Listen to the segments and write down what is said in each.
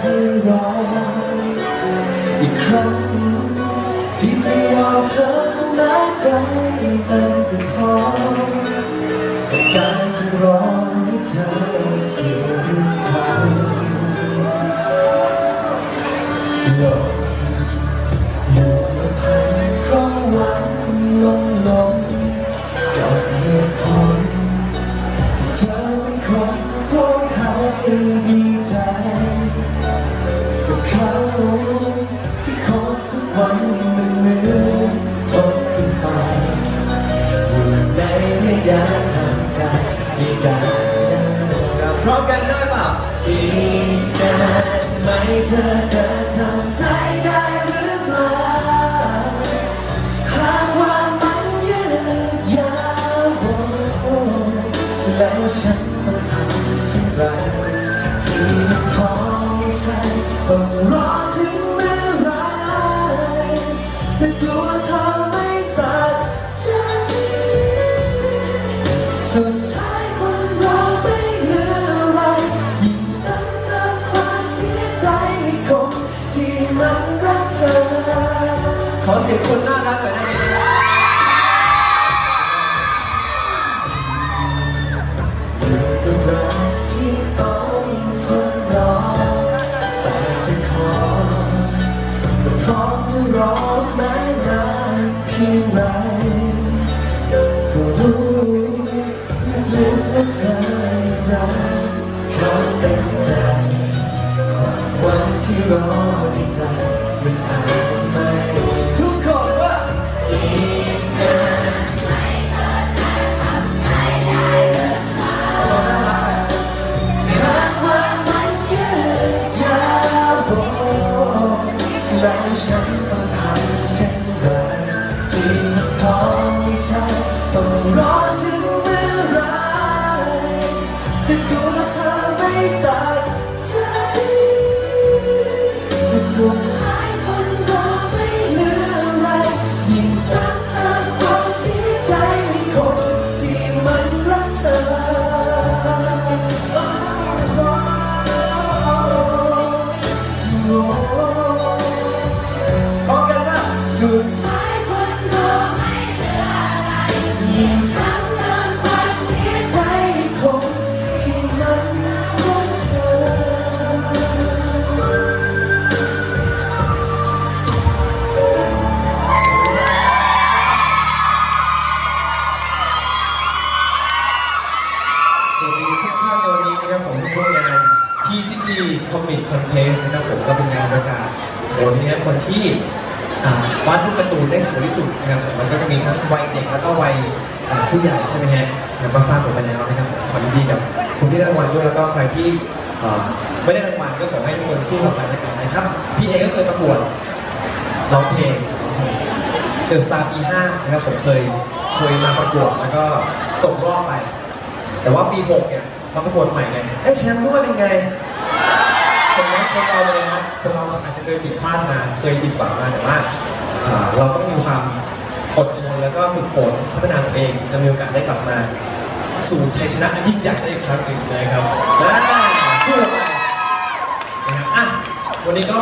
ให้รออีกครั้งที่จะยอมเธอแม้ใจ ยาทางใจในการเดินพร้อมกันด้วยเปล่าอีกนานไหมเธอเธอทำใจ ขอเสียงคนน่ารักหน่อยนะ แทราบผลไปแล้วนะครับขอยินดีกับคุณที่ได้รางวัลด้วยแล้วก็ใครที่อ่าไม่ได้รางวัลก็ขอให้ทุกคนสู้ต่อไปแล้วกันนะครับพี่เองก็เคยประกวดร้องเพลงเดอะสตาร์ปีห้านะครับผมเคยเคยมาประกวดแล้วก็ตกรอบไป แต่ว่าปี6เนี่ยมาประกวดใหม่ไงเอ้ยแชมป์ด้วยเป็นไงเห็นไหมคนเราเลยนะคนเราอาจจะเคยผิดพลาดมาเคยผิดหวังมาแต่ว่าอ่าเราต้องมีความอดทนแล้วก็ฝึกฝนพัฒนาตัวเองจะมีโอกาสได้กลับมา สู่ชัยชนะอันยิ่งใหญ่ได้อีกครั้งหนึ่งนะครับอ่าสู้ไปนะครับอะวันนี้ก็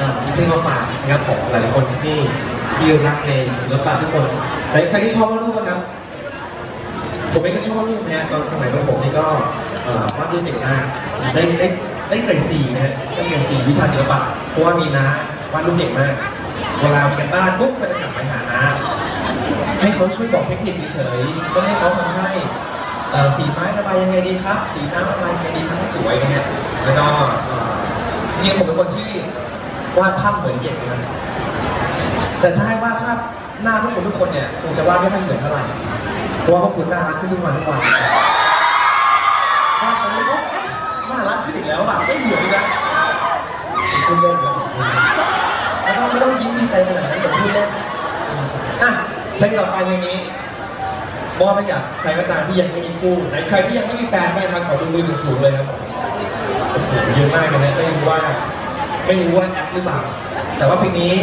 อ่เพลงมาฝากนะครับของหลายๆคนที่นี่ที่รักในศิลปะทุกคนหลายใครที่ชอบวาดรูปนะครับผมเองก็ชอบวาดรูปนะตอนสมัยประถมนี่ก็เอ่อวาดรูปเก่งมากได้ได้ได้เกรดสี่นะฮะได้เกรดสี่วิชาศิลปะเพราะว่ามีน้าวาดรูปเก่งมากเวลามีกันบ้านปุ๊บก็จะกลับไปหาน้า เขาช่วยบอกเทคนิคเฉยๆก็ให้เขาทำให้สีไม้ระบายยังไงดีครับ สีน้ำระบายยังไงดีครับสวยนะฮะแล้วก็เอ่อจริงๆผมเป็นคนที่วาดภาพเหมือนเก่งนะแต่ถ้าให้วาดภาพหน้าทุกคนทุกคนเนี่ยคงจะวาดไม่ค่อยเหมือนเท่าไหร่เพราะว่าพวกคุณน่ารักขึ้นทุกวันทุกวันวาตอนนี้ปุ๊บเอ๊ะน่ารักขึ้นอีกแล้วป่ะไม่เหมือนแล้วพูดเล่นแล้วแล้วก็ไม่ต้องยิ้มดีใจขนาดนั้นเดี๋ยวพูดเล่น เพลงต่อไปเพลงนี้มอบให้กับใครก็ตามที่ยังไม่มีคู่ไหนใครที่ยังไม่มีแฟนบ้างครับขอดูมือสูงๆเลยครับโอ้โหเยอะมากเลยนะไม่รู้ว่าไม่รู้ว่าแอปหรือเปล่า แต่ว่าเพลงนี้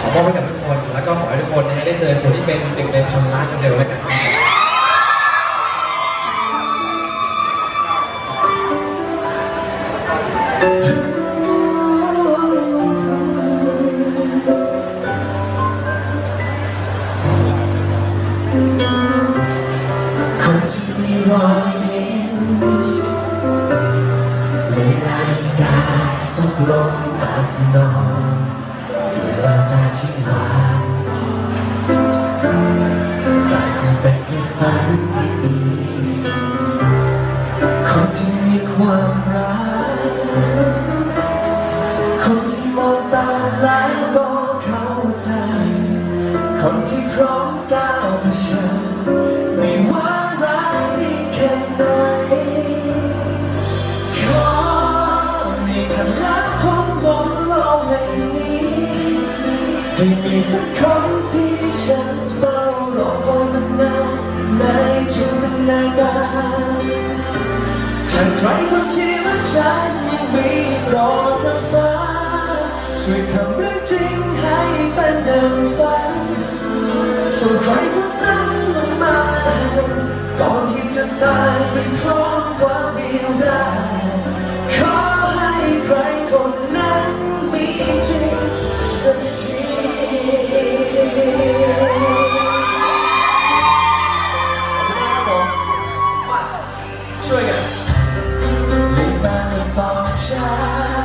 ขอมอบให้กับทุกคน แล้วก็ขอให้ทุกคนนะฮะได้เจอคนที่เป็นหนึ่งในพันล้านกันเร็วแล้วกันครับ สักลมตัดนอนเวลาตาที่หวาน สักคนที่ฉันเฝ้ารอคอยมานานในจินตนากาหากใครคนที่รักฉันยังมีรอเธอฟ้าช่วยทำเรื่องจริงให้เป็นดังฝันส่งใครคนนั้นลงมาก่อนที่จะตายไปพร้อมความเดียวดายขอให้ใครคนนั้นมีจริงสักที ช่วยกันลืมตาและบอกฉัน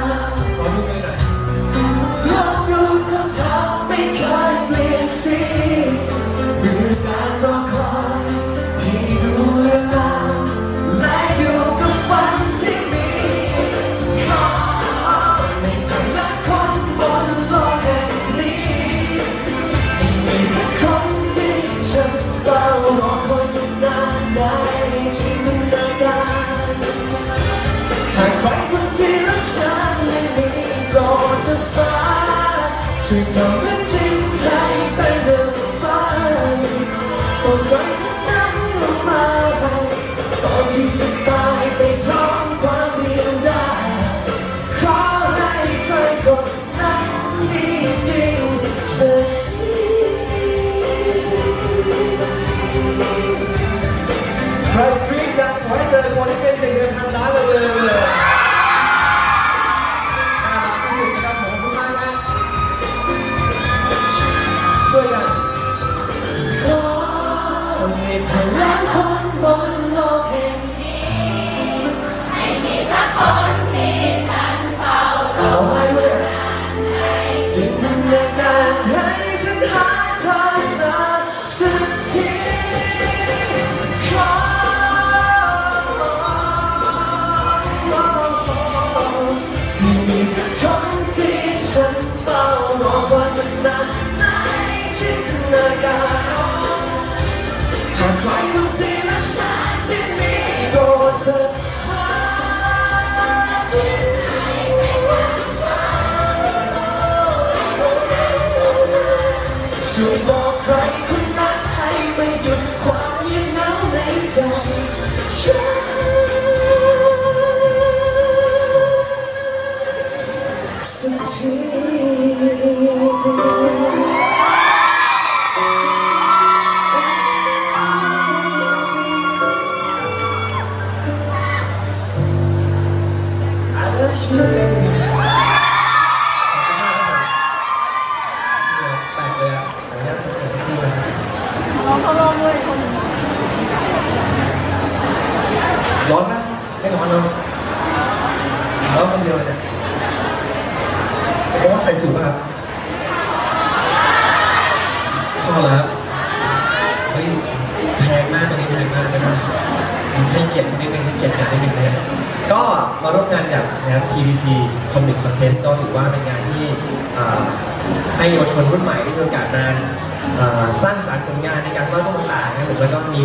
สักที ให้เกียรตินิดนึงให้เกียรติงานนิดนึงนะครับก็มาร่วมงานกับนะครับ PPT Comic Contest ก็ถือว่าเป็นงานที่ให้เยาวชนรุ่นใหม่ได้มีโอกาสมาสร้างสรรค์ผลงานในการวาดรูปต่างๆนะครับผมแล้วก็มี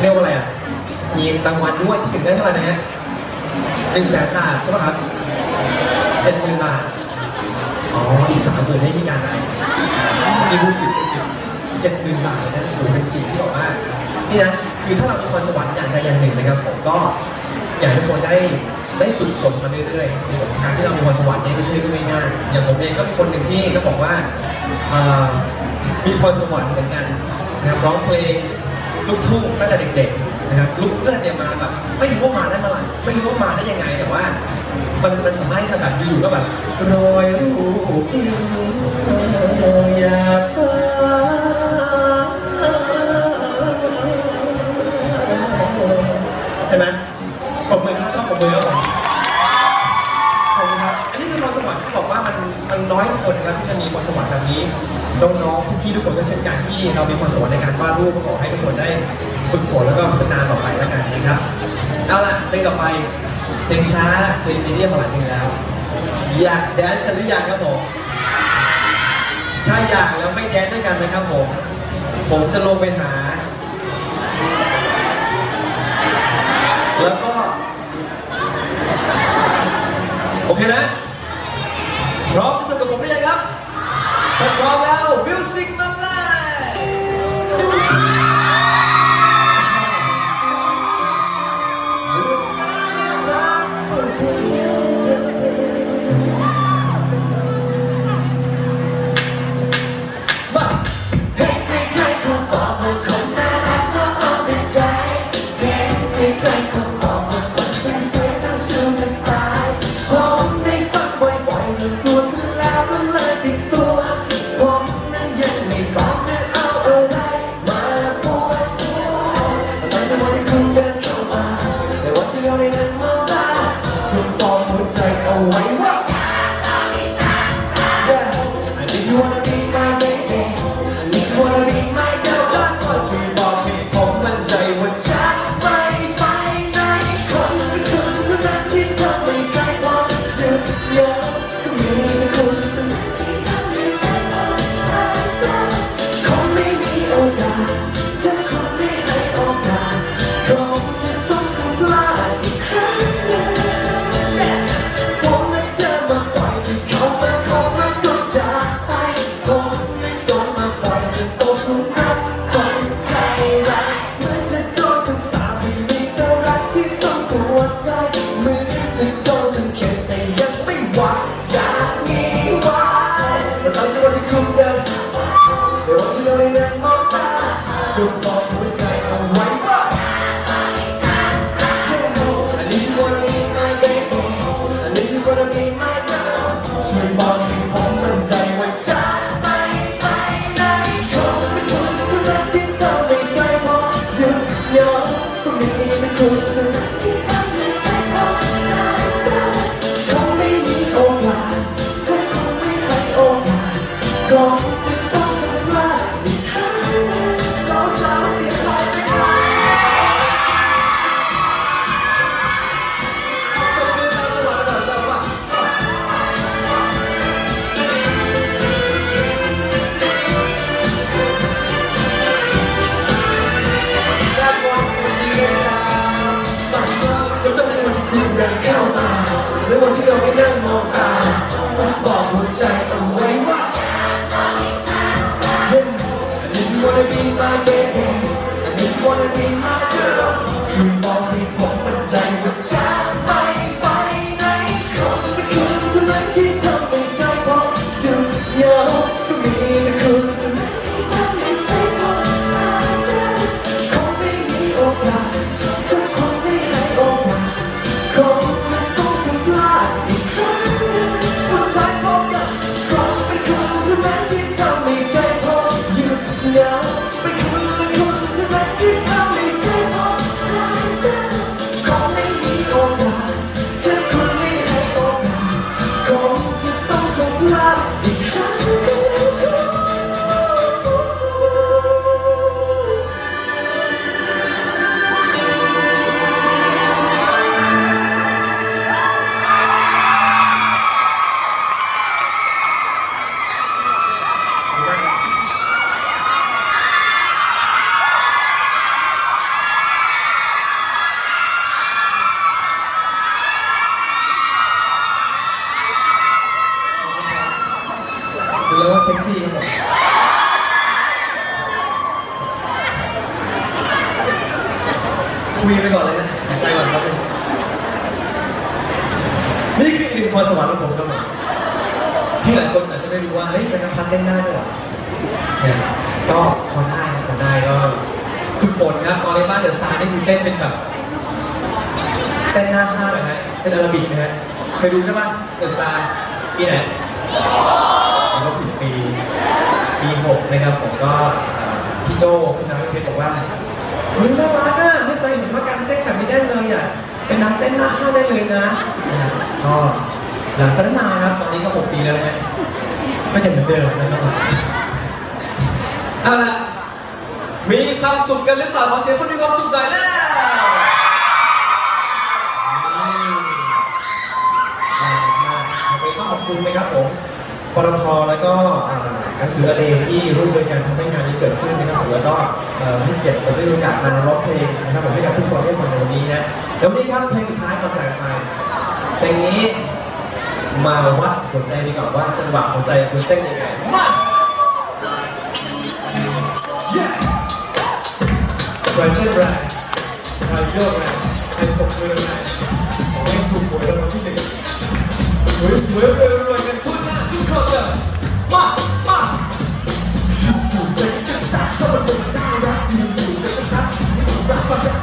เรียกว่าอะไรอะมีรางวัลด้วยที่ถึงได้เท่าไหร่นะฮะหนึ่งแสนบาทใช่ไหมครับเจ็ดหมื่นบาทอ๋ออีกสามหมื่นให้พี่การได้มีพูดถึงเจ็ดหมื่นบาทนะถือเป็นสิ่งที่บอกว่านี่นะ คือถ้าเรามีพรสวรรค์อย่างใดอย่างหนึ่งนะครับผมก็อยากให้ทุกคนได้ได้ฝึกฝนมาเรื่อยๆในการที่เรามีพรสวรรค์เนี่ยไม่ใช่เรื่องง่ายๆอย่างผมเองก็เป็นคนหนึ่งที่ต้องบอกว่าเอ่อมีพรสวรรค์เหมือนกันนะครับร้องเพลงลูกทุ่งตั้งแต่เด็กๆนะครับลูกเอื้อนเนี่ยมาแบบไม่รู้ว่ามาได้เมื่อไหร่ไม่รู้ว่ามาได้ยังไงแต่ว่า มันมันสามารถที่จะแบบอยู่ก็แบบโรยรูปอยากฟ้ ครับผมขอบคุณครับอันนี้คือพรสวรรค์ที่บอกว่ามันมันน้อยคนนะที่จะมีพรสวรรค์แบบนี้น้องๆพี่ทุกคนก็เช่นกันที่เรามีพรสวรรค์ในการวาดรูปขอให้ทุกคนได้ฝึกฝนแล้วก็พัฒนาต่อไปแล้วกันนะครับเอาล่ะเพลงต่อไปเพลงช้าเพลงมีเรียมหลายเพลงแล้ว อยากแดนกันหรือยังครับผมถ้าอยากแล้วไม่แดนด้วยกันนะครับผม ผมจะลงไปหา แล้วก็ โอเคนะ พร้อมที่สุดกับผมหรือยังครับถ้าพร้อมแล้ว ต้นเป็นแบบเต้นหน้าห้างนะฮะเต้นอาราบิกนะฮะเคยดูใช่ไหมเกิดซาปีไหนแก็ถึงปีปีหกนะครับผมก็พี่โจพี่น้ำเพชรบอกว่าเฮ้ยน่ารักอะไม่เคยเห็นว่าการเต้นแบบนี้ได้เลยอะเป็นนักเต้นหน้าห้างได้เลยนะก็หลังจากนั้นมาครับตอนนี้ก็หกปีแล้วนะฮะก็ยัเหมือนเดิมนะครับเอาละมีความสุขกันหรือเปล่าขอเสียงคนมีความสุขหน่อยเลย ขอบคุณไหมครับผมปตทแล้วก็หนังสืออเดที่ร่วมมือกันทำให้งานนี้เกิดขึ้นนะครับผมแล้วก็ให้เกียรติผมได้มีโอกาสมาร้องเพลงนะครับผมให้กับทุกคนได้ฟังในวันนี้นะแล้ววันนี้ครับเพลงสุดท้ายก่อนจากไปเพลงนี้มาวัดหัวใจดีกว่าว่าจังหวะหัวใจคุณเต้นยังไงมา yeah ไบรเทนแรงเกอร์แรงไทยผมเมืองแรงไม่ถูกหวยรางวัลที่หนึ่ง สวยๆรวยๆกันทั่วหน้าทุกคนเลยมามาอยู่ๆจะจัดจ้านก็จะน่ารักอยู่ๆจะจัดจ้านรักมาจัด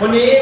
今天。